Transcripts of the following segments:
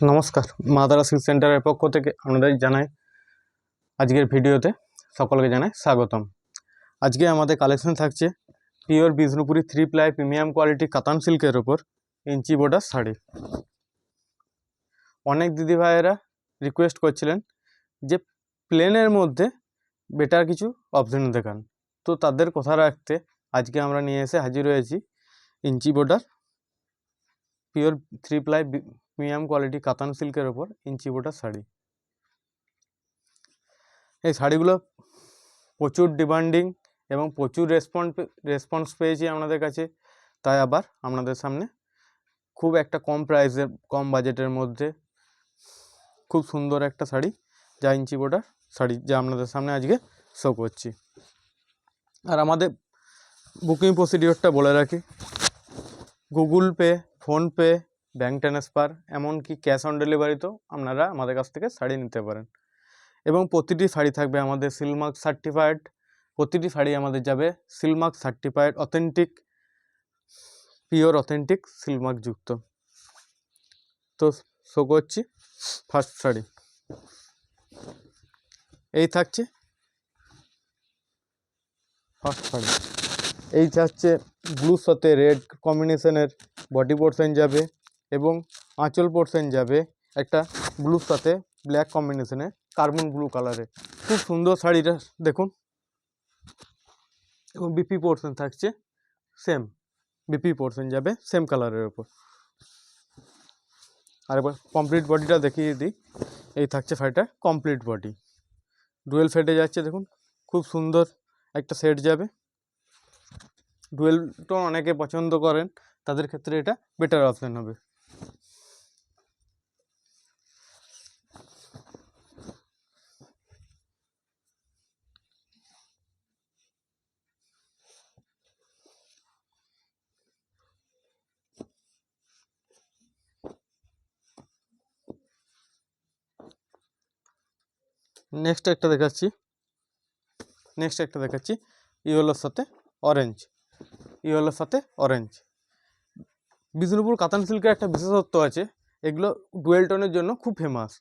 নমস্কার। মা তারা সিল্ক সেন্টারের পক্ষ থেকে আপনাদের জানাই আজকের ভিডিওতে সকলকে জানাই স্বাগতম। আজকে আমাদের কালেকশন থাকছে pure Bishnupuri three ply premium quality কাতান সিল্কের ওপর ইঞ্চি বোর্ডার শাড়ি। অনেক দিদিভাইয়েরা রিকোয়েস্ট করছিলেন যে প্লেনের মধ্যে বেটার কিছু অপশন দেখান। তো তাদের কথা রাখতে আজকে আমরা নিয়ে এসে হাজির হয়েছি inch border pure three ply premium quality কাতান সিল্কের ওপর ইঞ্চি বোটা শাড়ি। এই শাড়িগুলো প্রচুর ডিমান্ডিং এবং প্রচুর রেসপন্স রেসপন্স পেয়েছি আপনাদের কাছে। তাই আবার আপনাদের সামনে খুব একটা কম প্রাইসের কম বাজেটের মধ্যে খুব সুন্দর একটা শাড়ি যা ইঞ্চি বোটার শাড়ি যা আপনাদের সামনে আজকে শো করছি। আর আমাদের বুকিং প্রসিডিওরটা বলে রাখি, Google Pay PhonePe bank transfer এমনকি ক্যাশ অন ডেলিভারিতেও আপনারা আমাদের কাছ থেকে শাড়ি নিতে পারেন। এবং প্রতিটি শাড়ি থাকবে আমাদের সিলমার্ক সার্টিফাইড প্রতিটি শাড়ি আমাদের যাবে silk mark certified authentic pure authentic silk mark যুক্ত। তো শো করছি ফার্স্ট শাড়ি। এই থাকছে ফার্স্ট শাড়ি। এই থাকছে ব্লুর সাথে রেড কম্বিনেশনের বডি পোর্শন যাবে এবং আঁচল পোর্শন যাবে। একটা ব্লুর সাথে ব্ল্যাক কম্বিনেশনে কার্বন ব্লু কালারে খুব সুন্দর শাড়িটা, দেখুন। এবং বিপি পোর্শন থাকছে সেম বিপি পোর্শন যাবে সেম কালারের ওপর। আর এবার কমপ্লিট বডিটা দেখিয়ে দিই। এই থাকছে শাড়িটা কমপ্লিট বডি ডুয়েল ফেটে যাচ্ছে, দেখুন। খুব সুন্দর একটা সেট যাবে। ডুয়েল টোন অনেকে পছন্দ করেন। তাদের ক্ষেত্রে এটা বেটার অপশান হবে। নেক্সট একটা দেখাচ্ছি। নেক্সট একটা দেখাচ্ছি। ইয়েলোর সাথে অরেঞ্জ ইয়েলোর সাথে অরেঞ্জ বিষ্ণুপুর কাতান সিল্কের একটা বিশেষত্ব আছে। এগুলো ডুয়েল টোনের জন্য খুব ফেমাস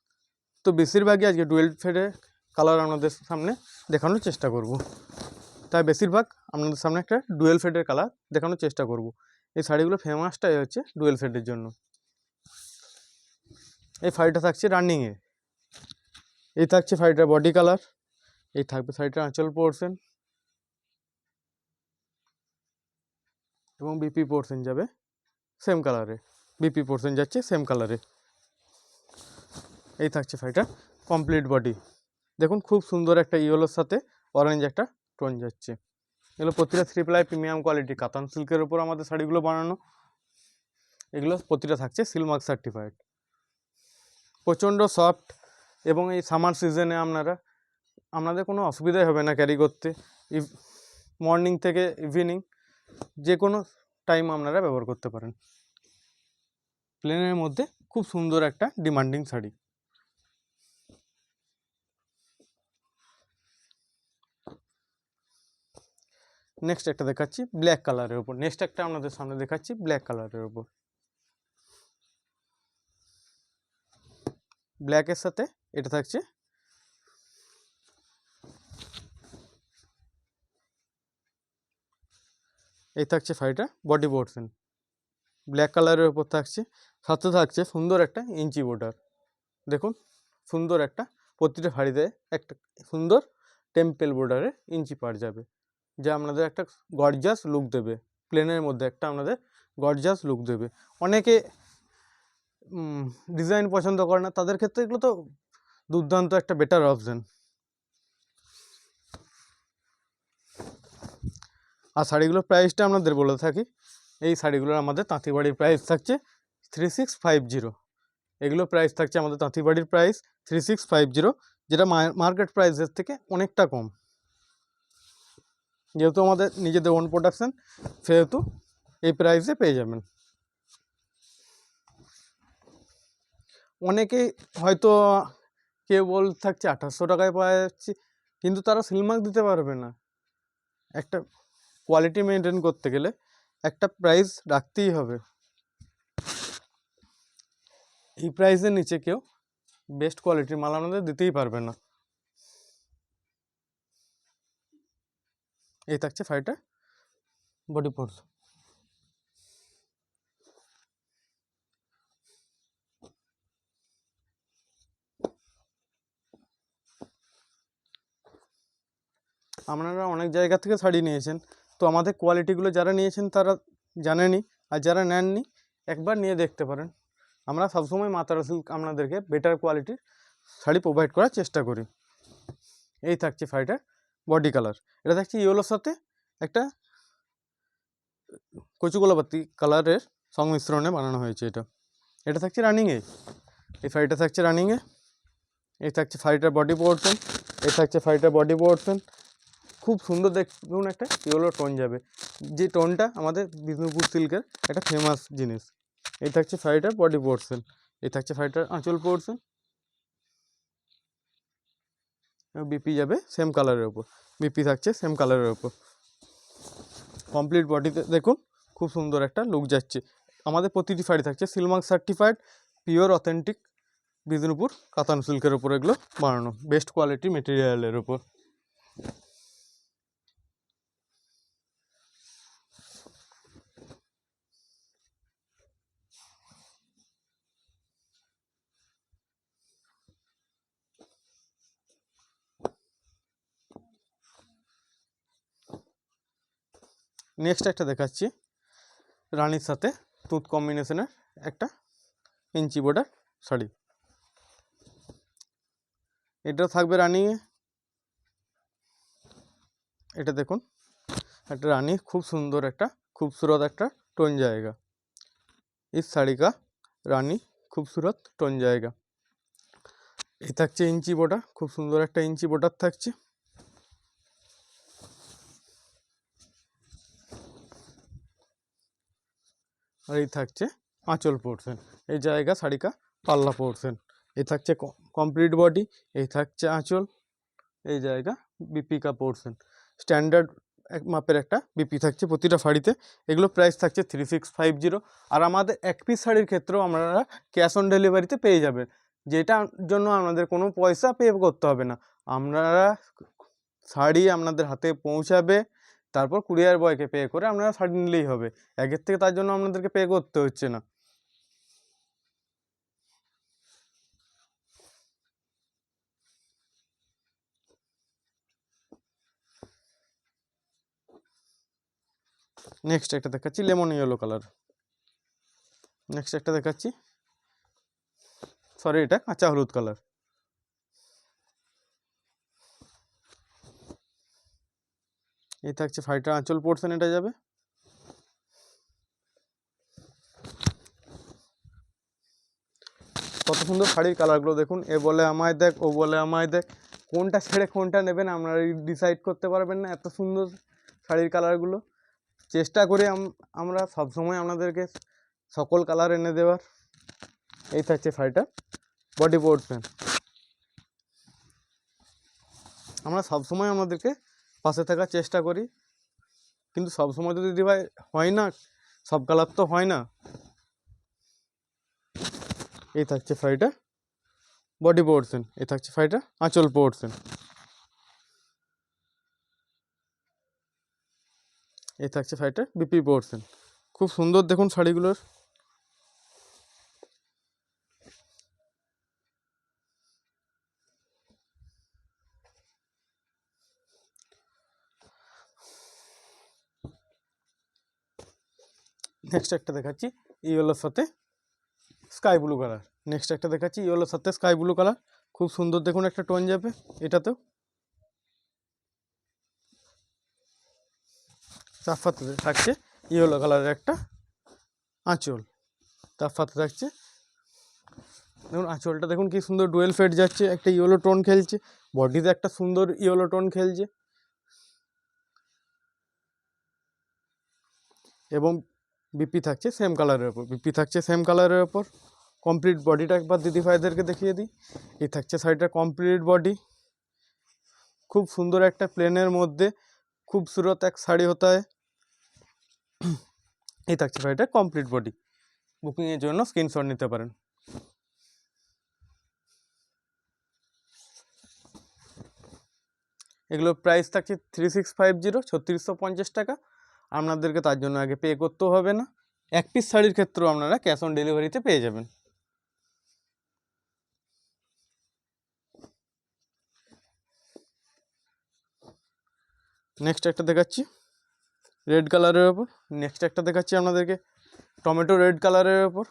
তো বেশিরভাগই আজকে ডুয়েল ফেডের কালার আপনাদের সামনে দেখানোর চেষ্টা করব। তাই বেশিরভাগ আপনাদের সামনে একটা ডুয়েল ফেডের কালার দেখানোর চেষ্টা করব। এই শাড়িগুলো ফেমাসটাই হচ্ছে ডুয়েল ফেডের জন্য। এই শাড়িটা থাকছে রানিংয়ে এই থাকছে শাড়িটার বডি কালার এই থাকবে শাড়িটার আঁচল পোর্শন এবং বিপি পোর্শন যাবে। সেম কালারে বিপি পোর্শন যাচ্ছে সেম কালারে এই থাকছে শাড়িটা কমপ্লিট বডি দেখুন, খুব সুন্দর একটা ইয়েলোর সাথে অরেঞ্জ একটা টোন যাচ্ছে। এগুলো প্রতিটা থ্রি প্লাই প্রিমিয়াম কোয়ালিটি কাতান সিল্কের উপর আমাদের শাড়িগুলো বানানো। এগুলো প্রতিটা থাকছে সিলমার্ক সার্টিফাইড প্রচণ্ড সফট এবং এই সামার সিজনে আপনারা, আপনাদের কোনো অসুবিধাই হবে না ক্যারি করতে। মর্নিং থেকে ইভিনিং যে কোনো টাইম আপনারা ব্যবহার করতে পারেন। প্লেনের মধ্যে খুব সুন্দর একটা ডিমান্ডিং শাড়ি। নেক্সট একটা দেখাচ্ছি ব্ল্যাক কালারের উপর। নেক্সট একটা আপনাদের সামনে দেখাচ্ছি ব্ল্যাক কালারের উপর। ব্ল্যাকের সাথে এটা থাকছে এই থাকছে শাড়িটা বডি পোর্শন ব্ল্যাক কালারের ওপর থাকছে, সাথে থাকছে সুন্দর একটা ইঞ্চি বর্ডার দেখুন, সুন্দর একটা প্রতিটা শাড়িতে একটা সুন্দর টেম্পেল বর্ডারে ইঞ্চি পার যাবে, যা আপনাদের একটা গর্জাস লুক দেবে। প্লেনের মধ্যে একটা আপনাদের গর্জাস লুক দেবে। অনেকে ডিজাইন পছন্দ করে না, তাদের ক্ষেত্রে এগুলো তো দুর্দান্ত একটা বেটার অপশান আর শাড়িগুলোর প্রাইসটা আপনাদের বলে থাকি, এই শাড়িগুলোর আমাদের তাঁতিবাড়ির প্রাইস থাকছে থ্রি সিক্স ফাইভ জিরো এগুলো প্রাইস থাকছে আমাদের তাঁতিবাড়ির price three six five zero যেটা মার্কেট প্রাইসের থেকে অনেকটা কম। যেহেতু আমাদের নিজেদের ওন প্রোডাকশান সেহেতু এই প্রাইসে পেয়ে যাবেন। অনেকেই হয়তো কেউ বল থাকছে আঠাশশো টাকায় পাওয়া যাচ্ছে, কিন্তু তারা সিলমার্ক দিতে পারবে না। একটা কোয়ালিটি মেনটেন করতে গেলে একটা প্রাইস রাখতেই হবে। এই প্রাইসের নিচে কেউ বেস্ট কোয়ালিটির মাল আপনাদের দিতেই পারবে না। এই থাকছে ফাইটার বডি পোর্স আপনারা অনেক জায়গা থেকে শাড়ি নিয়েছেন। তো আমাদের কোয়ালিটিগুলো যারা নিয়েছেন তারা জানেনই আর যারা নেননি, একবার নিয়ে দেখতে পারেন। আমরা সবসময় মাতারা সিল্ক আপনাদেরকে বেটার কোয়ালিটির শাড়ি প্রোভাইড করার চেষ্টা করি। এই থাকছে শাড়িটার বডি কালার এটা থাকছে ইয়েলোর সাথে একটা কচুকোলাপাতি কালারের সংমিশ্রণে বানানো হয়েছে এটা। এটা থাকছে রানিংয়ে এই শাড়িটা থাকছে রানিংয়ে এই থাকছে শাড়িটার বডি পোর্শন এই থাকছে শাড়িটার বডি পোর্শন খুব সুন্দর দেখুন একটা ইয়েলো টোন যাবে। যে টোনটা আমাদের বিষ্ণুপুর সিল্কের একটা ফেমাস জিনিস। এই থাকছে শাড়িটার বডি পোর্শন এই থাকছে শাড়িটার আঁচল পোর্শন বিপি যাবে সেম কালারের ওপর বিপি থাকছে সেম কালারের ওপর কমপ্লিট বডিতে দেখুন, খুব সুন্দর একটা লুক যাচ্ছে। আমাদের প্রতিটি শাড়ি থাকছে silk mark certified pure authentic Bishnupur কাতান সিল্কের ওপর এগুলো বানানো। বেস্ট কোয়ালিটি মেটেরিয়ালের ওপর নেক্সট একটা দেখাচ্ছি। রানীর সাথে তুঁত কম্বিনেশনের একটা ইঞ্চি বোর্ডার শাড়ি। এটা থাকবে রানিংয়ে এটা দেখুন, একটা রানী, খুব সুন্দর একটা খুবসুরত একটা টোন জায়গা। इस শাড়ি কা রানী খুবসুরত টোন জায়গা। এই থাকছে ইঞ্চি বোর্ডার খুব সুন্দর একটা ইঞ্চি বোর্ডার থাকছে। এই থাকছে আঁচল পোর্শন এই জায়গা শাড়িকা পাল্লা পোর্শন এই থাকছে কমপ্লিট বডি এই থাকছে আঁচল, এই জায়গা বিপিকা পোর্শন স্ট্যান্ডার্ড এক মাপের একটা বিপি থাকছে প্রতিটা শাড়িতে, এগুলো প্রাইস থাকছে থ্রি সিক্স ফাইভ জিরো আর আমাদের এক পিস শাড়ির ক্ষেত্রেও আপনারা ক্যাশ অন ডেলিভারিতে পেয়ে যাবেন, যেটার জন্য আপনাদের কোনো পয়সা পে করতে হবে না, আপনারা শাড়ি আপনাদের হাতে পৌঁছাবে তারপর কুরিয়ার বয়কে পে করে আপনারা শাড়ি নিলেই হবে। একের থেকে তার জন্য আপনাদেরকে পে করতে হচ্ছে না। নেক্সট একটা দেখাচ্ছি লেমন ইয়েলো কালার নেক্সট একটা দেখাচ্ছি। সরি এটা কাঁচা হলুদ কালার এই থাকছে ফাইটার আঁচল পোর্শন এটা যাবে? কত সুন্দর শাড়ির কালারগুলো দেখুন। এ বলে আমায় দেখ, ও বলে আমায় দেখ। কোনটা ছেড়ে কোনটা নেবেন, আপনারা ডিসাইড করতে পারবেন না, এত সুন্দর শাড়ির কালারগুলো চেষ্টা করি আম- আমরা সবসময় আপনাদেরকে সকল কালার এনে দেওয়ার। এই থাকছে শাড়িটা বডি পোর্শন আমরা সবসময় আমাদেরকে পাশে থাকার চেষ্টা করি। কিন্তু সব সময় তো দিদি ভাই হয় না, সব কালার তো হয় না। এই থাকছে শাড়িটা। বডি পোর্শন এই থাকছে শাড়িটা। আঁচল পোর্শন এই থাকছে শাড়িটা, বিপি পোর্শন খুব সুন্দর দেখুন শাড়িগুলোর। নেক্সট একটা দেখাচ্ছি ইয়েলোর সাথে স্কাই ব্লু কালার নেক্সট একটা দেখাচ্ছি ইয়েলোর সাথে স্কাই ব্লু কালার খুব সুন্দর দেখুন একটা টোন যাবে এটাতেও। তার সাথে থাকছে ইয়েলো কালারের একটা আঁচল। তার সাথে থাকছে, দেখুন আঁচলটা দেখুন কি সুন্দর ডুয়েল ফেড যাচ্ছে, একটা ইয়েলো টোন খেলছে বডিতে একটা সুন্দর ইয়েলো টোন খেলছে। এবং বিপি থাকছে সেম কালারের ওপর বিপি থাকছে সেম কালারের ওপর কমপ্লিট বডিটা একবার দিদি ভাইদেরকে দেখিয়ে দিই। এই থাকছে শাড়িটা কমপ্লিট বডি খুব সুন্দর একটা প্লেনের মধ্যে খুব সুরত এক শাড়ি হতে হয়। এই থাকছে শাড়িটা কমপ্লিট বডি বুকিংয়ের জন্য স্ক্রিনশট নিতে পারেন। এগুলোর প্রাইস থাকছে থ্রি সিক্স ফাইভ জিরো ছত্রিশশো পঞ্চাশ টাকা। আপনাদেরকে তার জন্য আগে পে করতেও হবে না। এক পিস শাড়ির ক্ষেত্রেও আপনারা ক্যাশ অন ডেলিভারিতে পেয়ে যাবেন। নেক্সট একটা দেখাচ্ছি। রেড কালারের ওপর। নেক্সট একটা দেখাচ্ছি আপনাদেরকে। টমেটো রেড কালারের ওপর।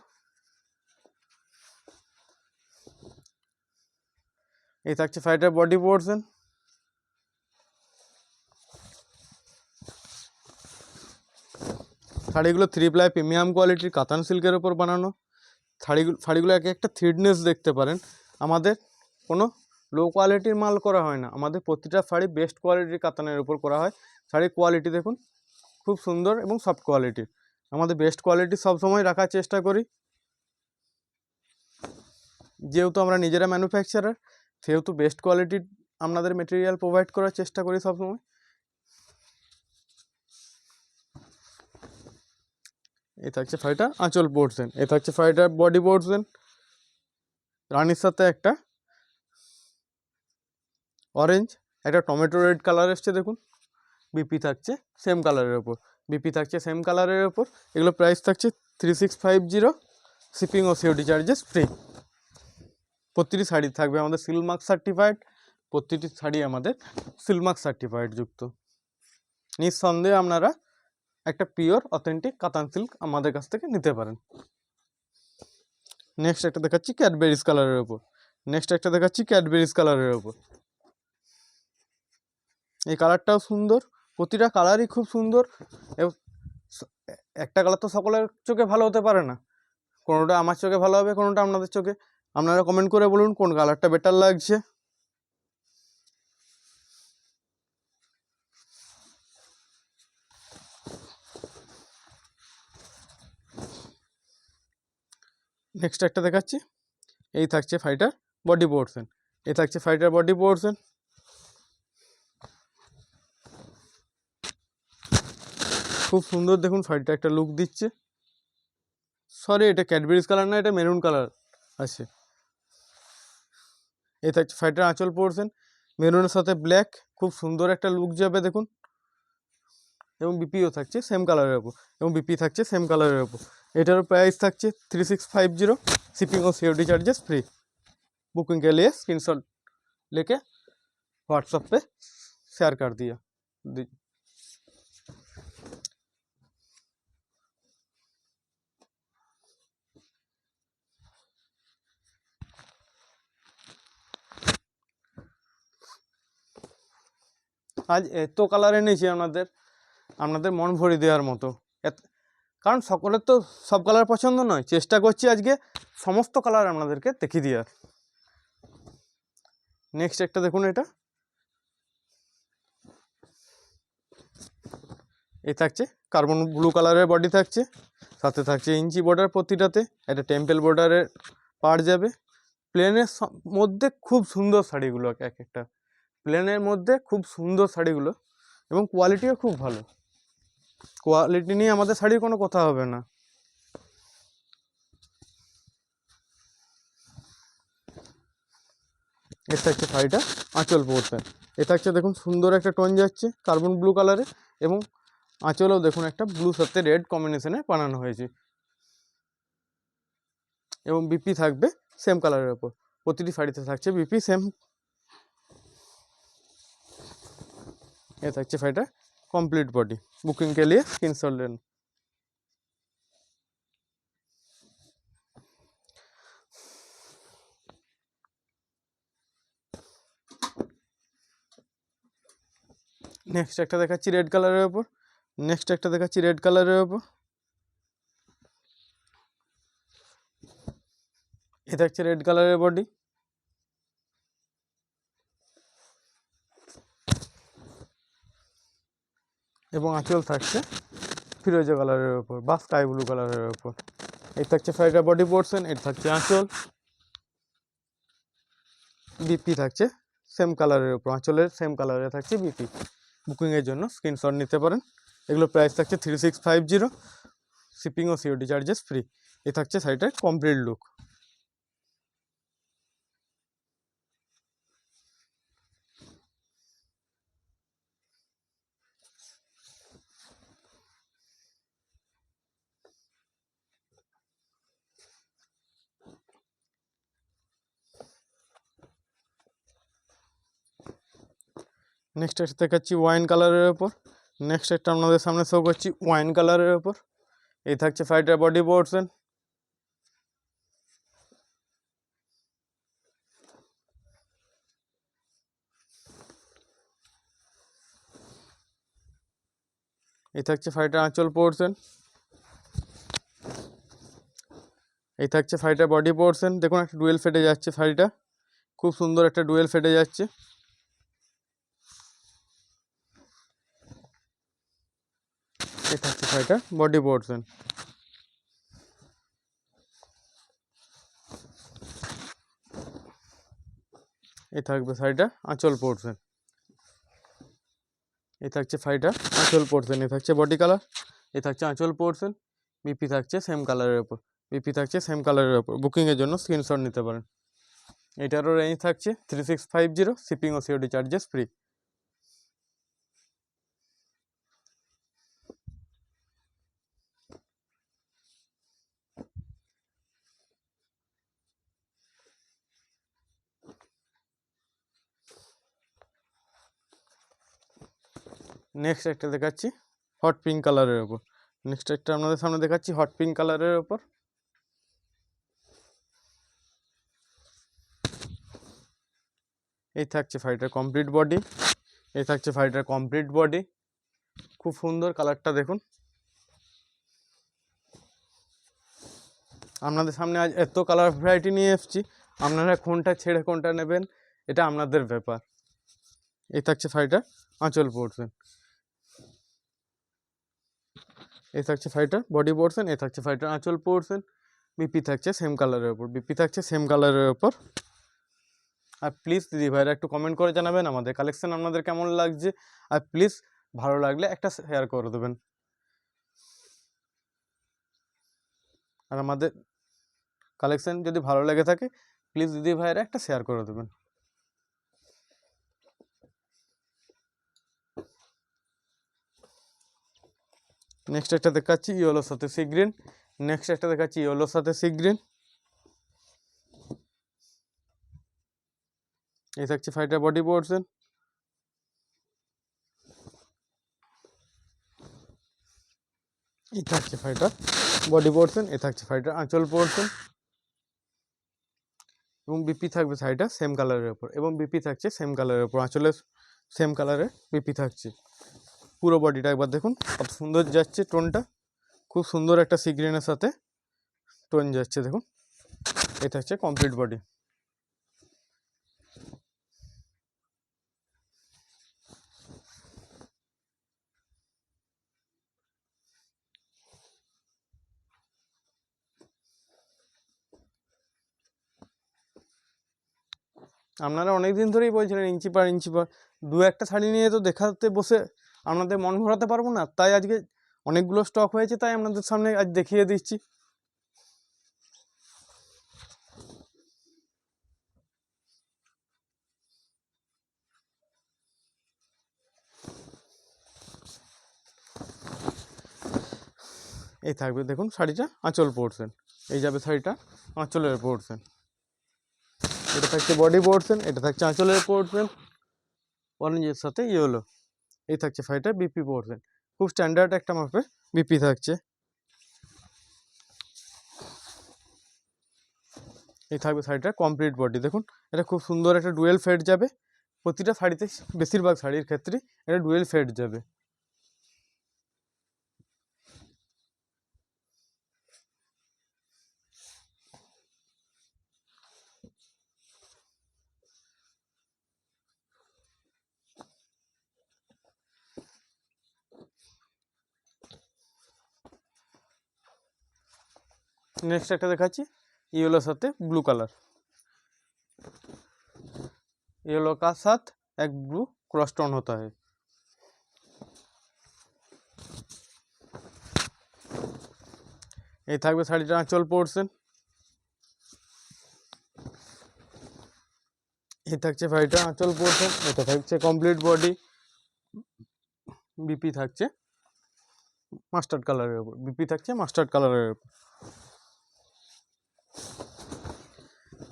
এই থাকছে ফাইটার বডি পোর্শন শাড়িগুলো থ্রি প্লাই প্রিমিয়াম কোয়ালিটির কাতান সিল্কের ওপর বানানো। শাড়িগুলো শাড়িগুলো এক একটা থ্রিডনেস দেখতে পারেন। আমাদের কোনো লো কোয়ালিটির মাল করা হয় না। আমাদের প্রতিটা শাড়ি বেস্ট কোয়ালিটির কাতানের উপর করা হয়। শাড়ির কোয়ালিটি দেখুন, খুব সুন্দর এবং সফট কোয়ালিটির আমাদের বেস্ট কোয়ালিটি সবসময় রাখার চেষ্টা করি। যেহেতু আমরা নিজেরা ম্যানুফ্যাকচারার সেহেতু বেস্ট কোয়ালিটির আপনাদের মেটেরিয়াল প্রোভাইড করার চেষ্টা করি সবসময় এ থাকছে ফাইটার আঁচল পোর্শন এ থাকছে ফাইটার বডি পোর্শন রানির সাথে একটা অরেঞ্জ একটা টমেটো রেড কালার এসছে দেখুন। বিপি থাকছে সেম কালারের ওপর। বিপি থাকছে সেম কালারের ওপর। এগুলো প্রাইস থাকছে three six five zero shipping ও সিওডি চার্জেস ফ্রি প্রতিটি শাড়ি থাকবে আমাদের সিলমার্ক সার্টিফাইড প্রতিটি শাড়ি আমাদের সিলমার্ক সার্টিফাইড যুক্ত। নিঃসন্দেহে আপনারা একটা পিওর অথেন্টিক কাতান সিল্ক আমাদের কাছ থেকে নিতে পারেন। নেক্সট একটা দেখাচ্ছি ক্যাডবেরিজ কালারের ওপর নেক্সট একটা দেখাচ্ছি ক্যাডবেরিজ কালারের ওপর এই কালারটাও সুন্দর, প্রতিটা কালারই খুব সুন্দর। একটা কালার তো সকলের চোখে ভালো হতে পারে না। কোনোটা আমার চোখে ভালো হবে, কোনোটা আপনাদের চোখে। আপনারা কমেন্ট করে বলুন কোন কালারটা বেটার লাগছে। নেক্সট একটা দেখাচ্ছি। এই থাকছে ফাইটার বডি পোর্শন এই থাকছে ফাইটার বডি পোর্শন খুব সুন্দর দেখুন ফাইটার একটা লুক দিচ্ছে। সরি এটা ক্যাডবেরিজ কালার না, এটা মেরুন কালার আছে। এই থাকছে ফাইটার আঁচল পোর্শন মেরুনের সাথে ব্ল্যাক খুব সুন্দর একটা লুক যাবে দেখুন। এবং বিপিও থাকছে সেম কালারের ওপর এবং বিপি থাকছে সেম কালারের ওপর এটারও প্রাইস থাকছে three six five zero shipping और सिक्योरिटी चार्जेस फ्री बुकिंग के लिए स्क्रीनशॉट लेके व्हाट्सएप पे शेयर कर दिया दी- আজ এত কালার এনেছি আপনাদের আপনাদের মন ভরে দেওয়ার মতো এত কারণ সকলের তো সব কালার পছন্দ নয়। চেষ্টা করছি আজকে সমস্ত কালার আপনাদেরকে দেখিয়ে দেওয়ার। নেক্সট একটা দেখুন এটা। এই থাকছে কার্বন ব্লু কালারের বডি থাকছে। সাথে থাকছে ইঞ্চি বর্ডার প্রতিটাতে। একটা টেম্পেল বর্ডারের পার যাবে। প্লেনের মধ্যে খুব সুন্দর শাড়িগুলো এক একটা। প্লেনের মধ্যে খুব সুন্দর শাড়িগুলো এবং কোয়ালিটিও খুব ভালো। কোয়ালিটি নিয়ে আমাদের শাড়ির কোনো কথা হবে না। এর থাকছে শাড়িটা, আঁচল পড়তে এ থাকছে দেখুন সুন্দর একটা টোন যাচ্ছে কার্বন ব্লু কালারে এবং আঁচলেও দেখুন একটা ব্লু সাথে রেড কম্বিনেশনে বানানো হয়েছে। এবং বিপি থাকবে সেম কালারের ওপর। প্রতিটি শাড়িতে থাকছে বিপি সেম ये থাকছে ফাইটার কমপ্লিট বডি বুকিং के लिए स्क्रीनशॉट लेना নেক্সট একটা দেখাচ্ছি রেড কালারের ওপর নেক্সট একটা দেখাচ্ছি রেড কালারের ওপর এ থাকছে রেড কালারের বডি এবং আঁচল থাকছে ফিরোজা কালারের ওপর বা স্কাই ব্লু কালারের ওপর এর থাকছে ফাইটার বডি পোর্শন এর থাকছে আঁচল। বিপি থাকছে সেম কালারের ওপর আঁচলের সেম কালারে থাকছে বিপি। বুকিংয়ের জন্য স্ক্রিনশট নিতে পারেন। এগুলো প্রাইস থাকছে three six five zero. Shipping ও সিওডি চার্জেস ফ্রি। এ থাকছে শাড়িটার কমপ্লিট লুক। নেক্সট একটা দেখাচ্ছি ওয়াইন কালারের ওপর নেক্সট একটা আপনাদের সামনে শো করছি ওয়াইন কালারের ওপর এই থাকছে ফাইটার বডি পোর্শন এই থাকছে ফাইটার আঁচল পোর্শন এই থাকছে ফাইটার বডি পোর্শন দেখুন একটা ডুয়েল ফেটে যাচ্ছে শাড়িটা। খুব সুন্দর একটা ডুয়েল ফেটে যাচ্ছে। শাড়িটার বডি পোর্শন এই থাকবে শাড়িটা আঁচল পোর্শন এই থাকছে শাড়িটা আঁচল পোর্শন এই থাকছে বডি কালার এই থাকছে আঁচল পোর্শন বিপি থাকছে সেম কালারের ওপর বিপি থাকছে সেম কালারের ওপর বুকিংয়ের জন্য স্ক্রিনশট নিতে পারেন। এটারও রেঞ্জ থাকছে three six five zero shipping ও সিওডি চার্জেস ফ্রি নেক্সট একটা দেখাচ্ছি হট পিঙ্ক কালারের ওপর। নেক্সট একটা আপনাদের সামনে দেখাচ্ছি হট পিঙ্ক কালারের ওপর। এই থাকছে ফাইটার কমপ্লিট বডি এই থাকছে ফাইটার কমপ্লিট বডি খুব সুন্দর কালারটা দেখুন। আপনাদের সামনে আজ এত কালার ভ্যারাইটি নিয়ে এসেছি, আপনারা কোনটা ছেড়ে কোনটা নেবেন, এটা আপনাদের ব্যাপার। এই থাকছে ফাইটার আঁচল পোর্শন এই থাকছে ফাইটার বডি পোর্শন এ থাকছে ফাইটার আঁচল পোর্শন বিপি থাকছে সেম কালারের ওপর বিপি থাকছে সেম কালারের ওপর আর প্লিজ দিদি ভাইরা একটু কমেন্ট করে জানাবেন আমাদের কালেকশন আপনাদের কেমন লাগছে, আর প্লিজ ভালো লাগলে একটা শেয়ার করে দেবেন। আর আমাদের কালেকশন যদি ভালো লেগে থাকে প্লিজ দিদি ভাইরা একটা শেয়ার করে দেবেন। নেক্সট একটা দেখাচ্ছি ইয়েলোর সাথে সি গ্রিন নেক্সট একটা দেখাচ্ছি ইয়েলোর সাথে সি গ্রিন এই থাকছে ফাইটার বডি পোর্শন এই থাকছে ফাইটার বডি পোর্শন এ থাকছে ফাইটার আঁচল পোর্শন এবং বিপি থাকবে শাড়িটা সেম কালারের ওপর এবং বিপি থাকছে সেম কালারের ওপর আঁচলের সেম কালারের বিপি থাকছে। পুরো বডিটা একবার দেখুন, কত সুন্দর যাচ্ছে টোনটা। খুব সুন্দর একটা সিগ্রিনের সাথে টোন যাচ্ছে, দেখুন। এটা হচ্ছে কমপ্লিট বডি। আপনারা অনেক দিন ধরেই বলছিলেন ইঞ্চি পার ইঞ্চি পার। দু একটা শাড়ি নিয়ে তো দেখাতে বসে আপনাদের মন ভরাতে পারব না। তাই আজকে অনেকগুলো স্টক হয়েছে, তাই আপনাদের সামনে আজ দেখিয়ে দিচ্ছি। এই থাকবে দেখুন শাড়িটা, আঁচল পোর্শন এই যাবে শাড়িটা, আঁচলের পোর্শন এটা থাকছে বডি পোর্শন এটা থাকছে আঁচলের পোর্শন অরেঞ্জের সাথে ইয়েলো এই থাকছে ফাইটার বিপি পড়বেন খুব স্ট্যান্ডার্ড একটা মাপে বিপি থাকছে। এই থাকবে শাড়িটা কমপ্লিট বডি দেখুন, এটা খুব সুন্দর একটা ডুয়েল ফেড যাবে। প্রতিটা শাড়িতে বেশিরভাগ শাড়ির ক্ষেত্রে এটা ডুয়েল ফেড যাবে। नेक्स्ट একটা দেখাচ্ছি येलो সাথে ब्लू कलर येलो का साथ एक ब्लू क्रॉस टोन होता है এই থাকবে শাড়িটা আঁচল পোর্শন এই থাকছে শাড়িটা আঁচল পোর্শন এটা থাকছে কমপ্লিট বডি বিপি থাকছে মাস্টার্ড কালারের উপর বিপি থাকছে মাস্টার্ড কালারের উপর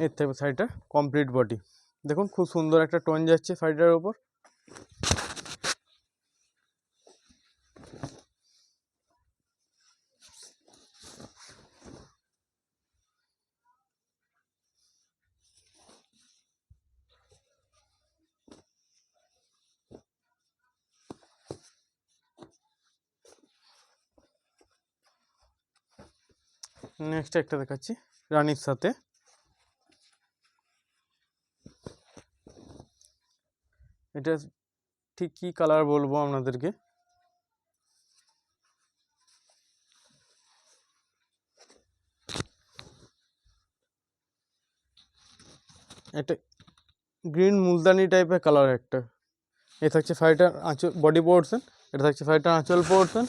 এর থেকে শাড়িটা কমপ্লিট বডি দেখুন, খুব সুন্দর একটা টোন যাচ্ছে শাড়িটার ওপর নেক্সট একটা দেখাচ্ছি। রানীর সাথে। এটা ঠিক কী কালার বলব আপনাদেরকে? এটা গ্রিন মুলতানি টাইপের কালার একটা। এ থাকছে ফাইটার আঁচল বডি পোর্শন এটা থাকছে ফাইটার আঁচল পোর্শন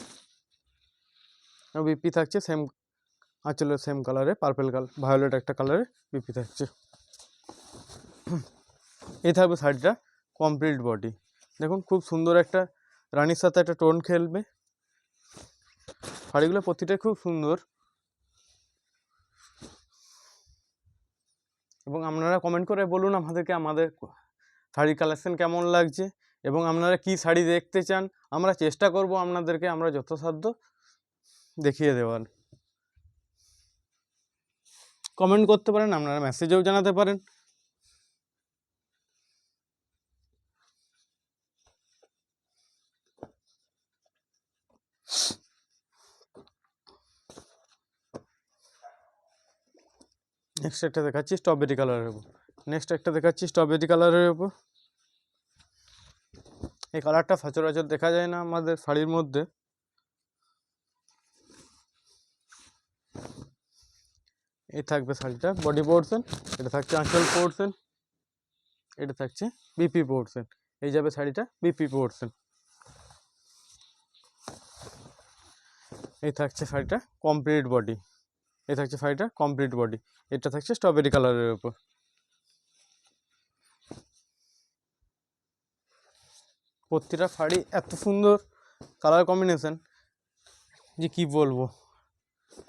বিপি থাকছে সেম আঁচলের সেম কালারে পার্পেল কালার ভায়োলেট একটা কালারে বিপি থাকছে এই থাকবে শাড়িটা কমপ্লিট বডি দেখুন, খুব সুন্দর একটা রানীর সাথে একটা টোন খেলবে। শাড়িগুলো প্রতিটাই খুব সুন্দর। এবং আপনারা কমেন্ট করে বলুন আমাদেরকে, আমাদের শাড়ির কালেকশন কেমন লাগছে এবং আপনারা কি শাড়ি দেখতে চান। আমরা চেষ্টা করব আপনাদেরকে আমরা যথাসাধ্য দেখিয়ে দেওয়ার। কমেন্ট করতে পারেন, আপনারা মেসেজেও জানাতে পারেন। নেক্সট একটা দেখাচ্ছি স্ট্রবেরি কালারের উপর। নেক্সট একটা দেখাচ্ছি স্ট্রবেরি কালারের উপর। এই কালারটা সচরাচর দেখা যায় না আমাদের শাড়ির মধ্যে। এই থাকবে শাড়িটা বডি পোর্শন এটা থাকছে আঁচল পোর্শন এটা থাকছে বিপি পোর্শন এই যাবে শাড়িটা বিপি পোর্শন এই থাকছে শাড়িটা কমপ্লিট বডি এই থাকছে শাড়িটা কমপ্লিট বডি এটা থাকছে স্ট্রবেরি কালারের উপর। প্রতিটা শাড়ি এত সুন্দর কালার কম্বিনেশন যে কি বলব?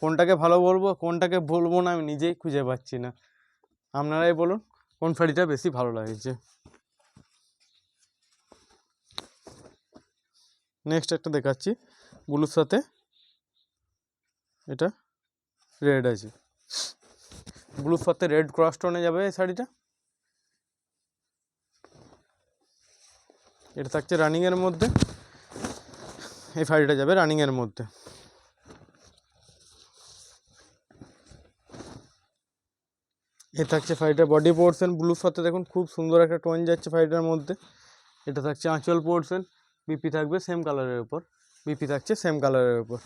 কোনটাকে ভালো বলব, কোনটাকে বলব না আমি নিজেই খুঁজে পাচ্ছি না। আপনারাই বলুন, কোন শাড়িটা বেশি ভালো লাগছে? নেক্সট একটা দেখাচ্ছি, ব্লুর সাথে। এটা রেড আছে। ব্লুর সাথে রেড ক্রস টোনে যাবে এই শাড়িটা। এটা থাকছে রানিংয়ের মধ্যে। এই শাড়িটা যাবে রানিংয়ের মধ্যে। এ থাকছে শাড়িটার বডি পোর্শন ব্লুর সাথে দেখুন, খুব সুন্দর একটা টোন যাচ্ছে শাড়িটার মধ্যে। এটা থাকছে আঁচল পোর্শন বিপি থাকবে সেম কালারের উপর। বিপি থাকছে সেম কালারের উপর।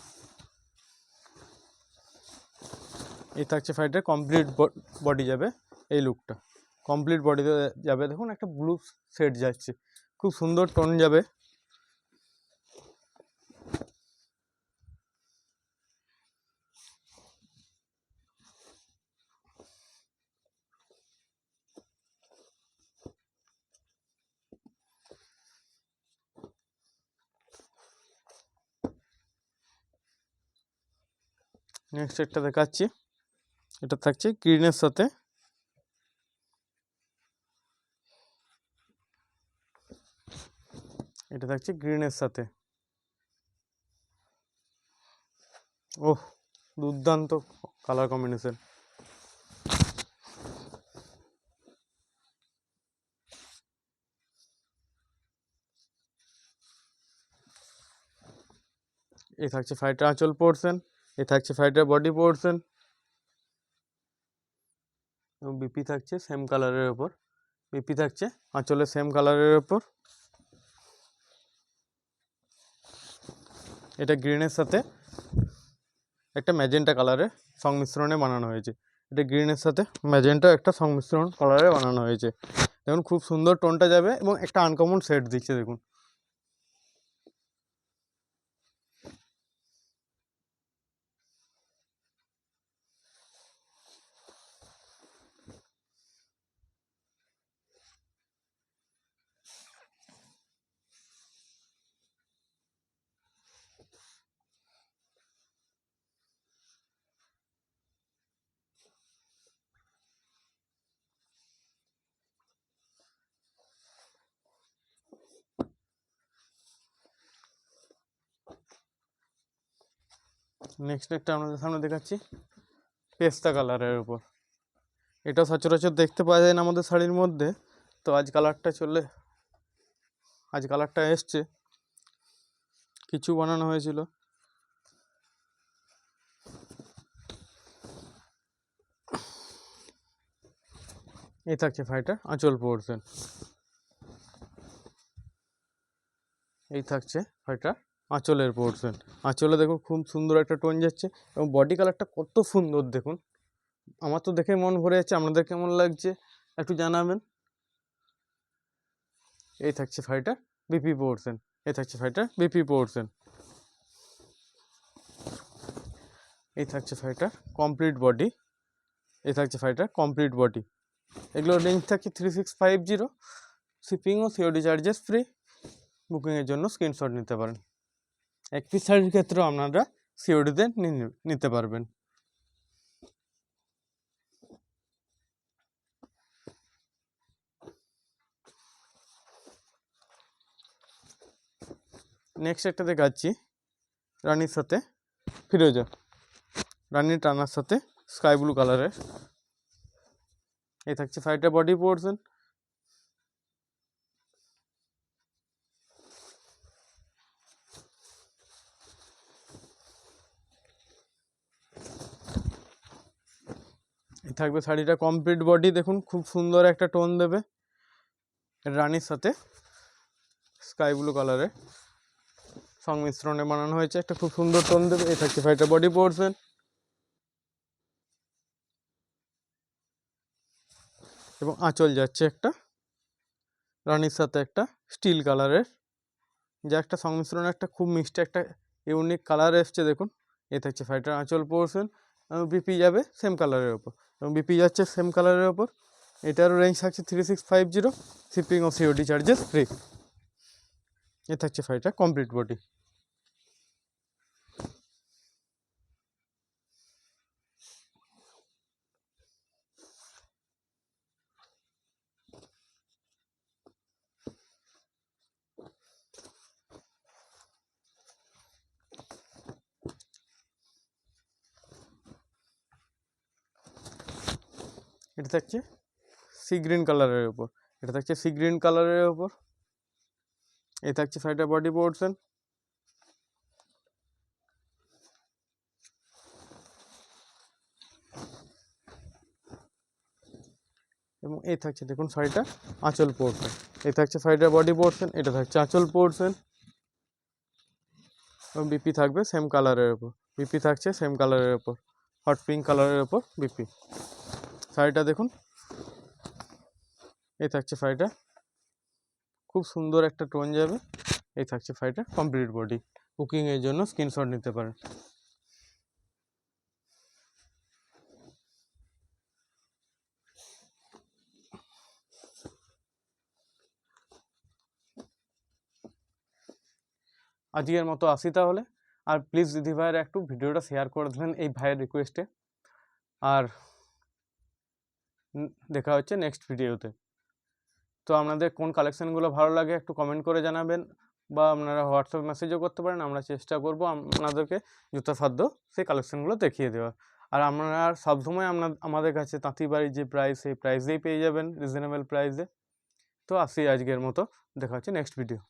এই থাকছে শাড়িটার কমপ্লিট বডি যাবে এই লুকটা কমপ্লিট বডিতে যাবে, দেখুন একটা ব্লু সেট যাচ্ছে। খুব সুন্দর টোন যাবে। নেক্সট একটা দেখাচ্ছি। এটা থাকছে গ্রিনের সাথে। এটা থাকছে গ্রিনের সাথে। ওহ, দুর্দান্ত কালার কম্বিনেশন এ থাকছে ফাইটার আঁচল পোর্শন এ থাকছে ফাইটার বডি পোর্শন এবং বিপি থাকছে সেম কালারের ওপর। বিপি থাকছে আঁচলের সেম কালারের ওপর। এটা গ্রিনের সাথে একটা ম্যাজেন্টা কালারের সংমিশ্রণে বানানো হয়েছে। এটা গ্রিনের সাথে ম্যাজেন্টা একটা সংমিশ্রণ কালারে বানানো হয়েছে। দেখুন, খুব সুন্দর টোনটা যাবে এবং একটা আনকমন সেট দিচ্ছে, দেখুন। নেক্সট একটা আপনাদের সামনে দেখাচ্ছি পেস্তা কালারের উপর। এটা সচরাচর দেখতে পাওয়া যায় না আমাদের শাড়ির মধ্যে। তো আজ কালারটা চলে, আজ কালারটা এসছে। কিছু বানানো হয়েছিল। এই থাকছে ফাইটার আঁচল পড়ছেন এই থাকছে ফাইটার আঁচলের পোর্শন আঁচলে দেখুন খুব সুন্দর একটা টোন যাচ্ছে এবং বডি কালারটা কত সুন্দর দেখুন। আমার তো দেখে মন ভরে যাচ্ছে, আপনাদের কেমন লাগছে একটু জানাবেন। এই থাকছে ফাইটার বিপি পোর্শন এই থাকছে ফাইটার বিপি পোর্শন এই থাকছে ফাইটার কমপ্লিট বডি এই থাকছে ফাইটার কমপ্লিট বডি এগুলো রেঞ্জ থাকছে three six five zero shipping ও সিওডি চার্জেস ফ্রি বুকিংয়ের জন্য স্ক্রিনশট নিতে পারেন। এক পিস শাড়ির ক্ষেত্রেও আপনারা সিওডিতে নিতে পারবেন। নেক্সট একটা দেখাচ্ছি, রানীর সাথে ফিরোজা। রানীর টানার সাথে স্কাই ব্লু কালারের এই থাকছে ফাইভটা বডি পোর্শন এই থাকবে শাড়িটা কমপ্লিট বডি দেখুন, খুব সুন্দর একটা টোন দেবে। রানীর সাথে স্কাই ব্লু কালারের সংমিশ্রণে বানানো হয়েছে, একটা খুব সুন্দর টোন দেবে, এই থাকছে ফাইভটা বডি পোর্শন এবং আঁচল যাচ্ছে একটা, রানীর সাথে একটা স্টিল কালারের যা একটা সংমিশ্রণ একটা খুব মিষ্টি একটা ইউনিক কালার এসছে, দেখুন এ থাকছে ফাইটার আঁচল পোর্শন বিপি যাবে সেম কালারের ওপর। এবং বিপি যাচ্ছে সেম কালারের ওপর। এটারও রেঞ্জ থাকছে three six five zero shipping ও সিওডি চার্জেস ফ্রি এ থাকছে ফাইভটা কমপ্লিট বডি এটা থাকছে সি গ্রিন কালারের ওপর এটা থাকছে সি গ্রিন কালারের ওপর এই থাকছে ফাইটার বডি পোর্শন এবং এই থাকছে দেখুন শাড়িটা আঁচল পোর্শন এই থাকছে শাড়িটার বডি পোর্শন এটা থাকছে আঁচল পোর্শন এবং বিপি থাকবে সেম কালারের ওপর বিপি থাকছে সেম কালারের ওপর হট পিঙ্ক কালারের ওপর বিপি শাড়িটা দেখুন। এই থাকছে শাড়িটা। খুব সুন্দর একটা টোন যাবে। এই থাকছে শাড়িটা, কমপ্লিট বডি। বুকিংয়ের জন্য স্ক্রিনশট নিতে পারেন। আজকের মতো আসি তাহলে। আর প্লিজ দিদি ভাইয়ের একটু ভিডিওটা শেয়ার করে দেবেন এই ভাইয়ের রিকোয়েস্টে আর দেখা হচ্ছে নেক্সট ভিডিওতে তো। আপনাদের কোন কালেকশানগুলো ভালো লাগে একটু কমেন্ট করে জানাবেন বা আপনারা হোয়াটসঅ্যাপ মেসেজও করতে পারেন, আমরা চেষ্টা করব আপনাদেরকে যথাসাধ্য সেই কালেকশানগুলো দেখিয়ে দেওয়া আর আপনারা সবসময় আপনার আমাদের কাছে তাঁতি বাড়ির যে প্রাইস সেই প্রাইসেই পেয়ে যাবেন রিজনেবল প্রাইসে তো আসি আজকের মতো, দেখা হচ্ছে নেক্সট ভিডিও